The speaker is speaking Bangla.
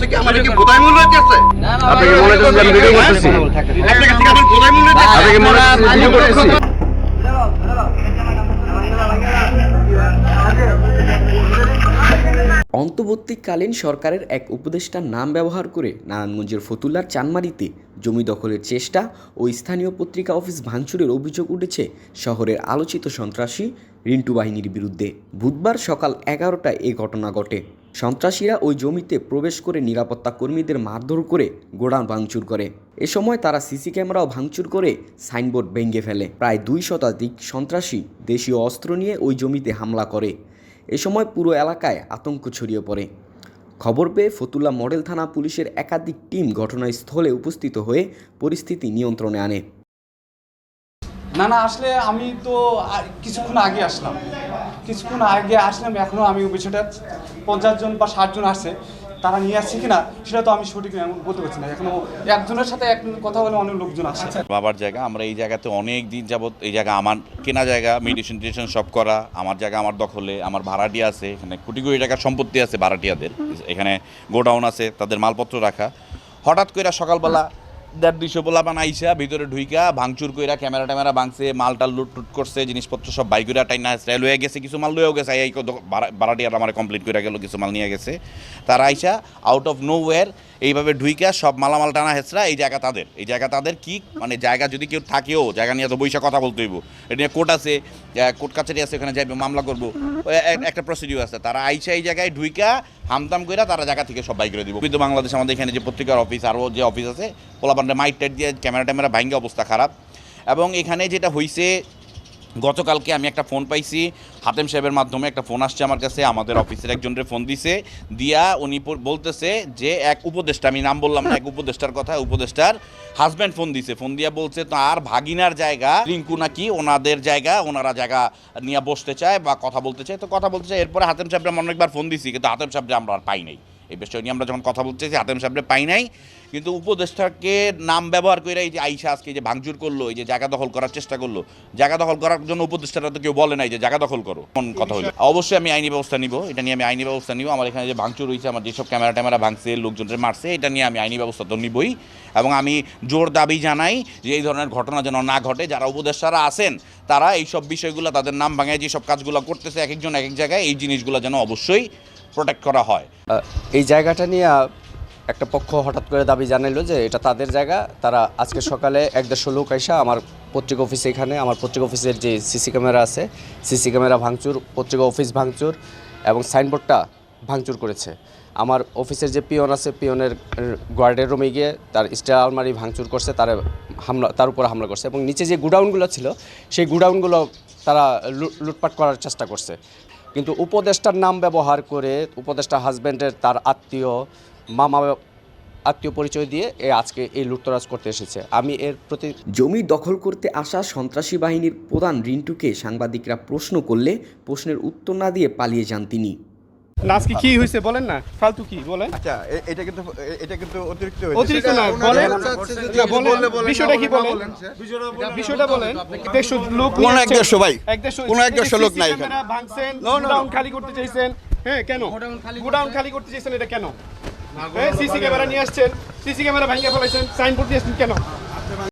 হইতেছে কি আমাদের কি বোধাই মূল্য হইতেছে আপনি কি মনে করছেন আমি ভিডিও করতেছি আপনার কাছে কি আমার বোধাই মূল্য হইতেছে আপনি কি মনে করছেন ভিডিও করতেছি অন্তর্বর্তীকালীন সরকারের এক উপদেষ্টার নাম ব্যবহার করে নারায়ণগঞ্জের ফতুল্লার চানমারিতে জমি দখলের চেষ্টা ও স্থানীয় পত্রিকা অফিস ভাঙচুরের অভিযোগ উঠেছে শহরের আলোচিত সন্ত্রাসী রিন্টু বাহিনীর বিরুদ্ধে। বুধবার সকাল এগারোটায় এ ঘটনা ঘটে। সন্ত্রাসীরা ওই জমিতে প্রবেশ করে নিরাপত্তা কর্মীদের মারধর করে গোডাউন ভাঙচুর করে। এ সময় তারা সিসি ক্যামেরাও ভাঙচুর করে সাইনবোর্ড ভেঙে ফেলে। প্রায় দুই শতাধিক সন্ত্রাসী দেশীয় অস্ত্র নিয়ে ওই জমিতে হামলা করে। এ সময় পুরো এলাকায় আতঙ্ক ছড়িয়ে পড়ে। খবর পেয়ে ফতুল্লা মডেল থানা পুলিশের একাধিক টিম ঘটনাস্থলে উপস্থিত হয়ে পরিস্থিতি নিয়ন্ত্রণে আনে। না না, আসলে আমি তো কিছুক্ষণ আগে আসলাম। কিছুক্ষণ আগে আসলাম এখনও আমি বিষয়টা পঞ্চাশ জন বা ষাট জন আসছে, তারা নিয়ে আসছে কিনা, সেটা তো আমি সঠিক বলতে পারছি না। এখনও একজনের সাথে এক কথা বলে অনেক লোকজন আসছে। বাবার জায়গা, আমরা এই জায়গাতে অনেক দিন যাবত এই জায়গা আমার কেনা জায়গা, মেডিসিন টেডিসিন সব করা, আমার জায়গা আমার দখলে, আমার ভাড়াটিয়া আছে, এখানে কোটি কোটি টাকার সম্পত্তি আছে ভাড়াটিয়াদের, এখানে গোডাউন আছে, তাদের মালপত্র রাখা। হঠাৎ করে সকালবেলা দেড় দুইশো পোলা বানাইছা, ভিতরে ঢুইকা ভাঙচুর কইরা ক্যামেরা ট্যামেরা ভাঙছে মালটা লুট টুট করছে, জিনিসপত্র সব বাই কইরা টাইনা হয়ে গেছে, কিছু মাল লয়েও গেছে, এই ভাড়াটিয়ার আমার কমপ্লিট করে গেল, কিছু মাল নিয়ে গেছে। তারা আইসা আউট অফ নো ওয়ার এইভাবে ঢুইকা সব মালামাল টানা হেসরা এই জায়গা তাদের। এই জায়গা তাদের কি? মানে জায়গা যদি কেউ থাকেও, জায়গা নিয়ে তো বৈশা কথা বলতে হইব। এটা নিয়ে কোর্ট আছে কোর্ট কাছারি আছে, ওখানে যাইবে, মামলা করব। একটা প্রসিডিউর আছে। তারা আইসা এই জায়গায় ঢুইকা, হামতাম কইরা তারা জায়গা থেকে সব বাই করে দিব। কিন্তু বাংলাদেশ আমাদের এখানে যে পত্রিকার অফিস আরও যে অফিস আছে পোলাপান্ডে মাইট টাইট দিয়ে ক্যামেরা ট্যামেরা ভাঙ্গে অবস্থা খারাপ। এবং এখানে যেটা হইছে, গতকালকে আমি একটা ফোন পাইছি, হাতেম সাহেবের মাধ্যমে একটা ফোন আসছে আমার কাছে, আমাদের অফিসের একজনের ফোন দিছে, দিয়া উনি বলতেছে যে এক উপদেষ্টা, আমি নাম বললাম না, এক উপদেষ্টার কথা, উপদেষ্টার হাজব্যান্ড ফোন দিছে। ফোন দিয়া বলছে, তার ভাগিনার জায়গা, রিঙ্কু নাকি ওনাদের জায়গা, ওনারা জায়গা নিয়ে বসতে চায় বা কথা বলতে চায়। তো কথা বলতে চায়, এরপরে হাতেম সাহেবরা অনেকবার ফোন দিছি, কিন্তু হাতেম সাহেবরা আমরা আর পাই নাই। এই বিষয় নিয়ে আমরা যখন কথা বলতে চাইছি, হাতেম সাহেবরে পাই নাই। কিন্তু উপদেষ্টাকে নাম ব্যবহার করে এই যে আইসা আজকে যে ভাঙচুর করল এই যে জায়গা দখল করার চেষ্টা করল জায়গা দখল করার জন্য উপদেষ্টারা তো কেউ বলে নাই যে জায়গা দখল করো কোন কথা হলো অবশ্যই আমি আইনি ব্যবস্থা নিব এটা নিয়ে আমি আইনি ব্যবস্থা নিব আমার এখানে যে ভাঙচুর হয়েছে আমার যেসব ক্যামেরা ট্যামেরা ভাঙছে লোকজনের মারছে এটা নিয়ে আমি আইনি ব্যবস্থা তো নিবই। এবং আমি জোর দাবি জানাই যে এই ধরনের ঘটনা যেন না ঘটে যারা উপদেষ্টারা আছেন তারা এই সব বিষয়গুলো তাদের নাম ভাঙায় যেসব কাজগুলো করতেছে এক একজন এক এক জায়গায় এই জিনিসগুলো যেন অবশ্যই প্রোটেক্ট করা হয়। এই জায়গাটা নিয়ে একটা পক্ষ হঠাৎ করে দাবি জানাইলো যে এটা তাদের জায়গা, তারা আজকে সকালে এক দেড়শো লোক আইসা আমার পত্রিকা অফিসে এখানে, আমার পত্রিকা অফিসের যে সিসি ক্যামেরা আছে, সিসি ক্যামেরা ভাঙচুর, পত্রিকা অফিস ভাঙচুর এবং সাইনবোর্ডটা ভাঙচুর করেছে। আমার অফিসের যে পিয়ন আছে, পিয়নের গার্ডের রুমে গিয়ে তার স্টার আলমারি ভাঙচুর করছে, তার হামলা, তার উপর হামলা করছে এবং নিচে যে গুডাউনগুলো ছিল, সেই গুডাউনগুলো তারা লুটপাট করার চেষ্টা করছে। কিন্তু উপদেষ্টার নাম ব্যবহার করে উপদেষ্টা হাজব্যান্ডের তার আত্মীয় মামা আত্মীয় পরিচয় দিয়ে এ আজকে এই লুটতরাজ করতে এসেছে। আমি এর প্রতি জমি দখল করতে আসা সন্ত্রাসী বাহিনীর প্রধান রিন্টুকে সাংবাদিকরা প্রশ্ন করলে প্রশ্নের উত্তর না দিয়ে পালিয়ে যান তিনি। আজকে কি হয়েছে বলেন না? ফালতু কি বলেন? আচ্ছা এটা কিন্তু এটা কিন্তু অতিরিক্ত অতিরিক্ত না বলেন। না, বলেন। বিষয়টা কি বলেন? বিষয়টা বলেন। দেড়শো লোক কোন এক দেড়শো ভাই? এক দেড়শো কোন এক দেড়শো লোক নাই এখানে। ভাঙছেন. গোডাউন খালি করতে চাইছেন। হ্যাঁ কেন? গোডাউন খালি করতে চাইছেন এটা কেন? সিসি ক্যামেরা নিয়ে আসছেন। সিসি ক্যামেরা ভাঙিয়ে ফেলেছেন সাইনবোর্ড দিয়ে আসছেন কেন?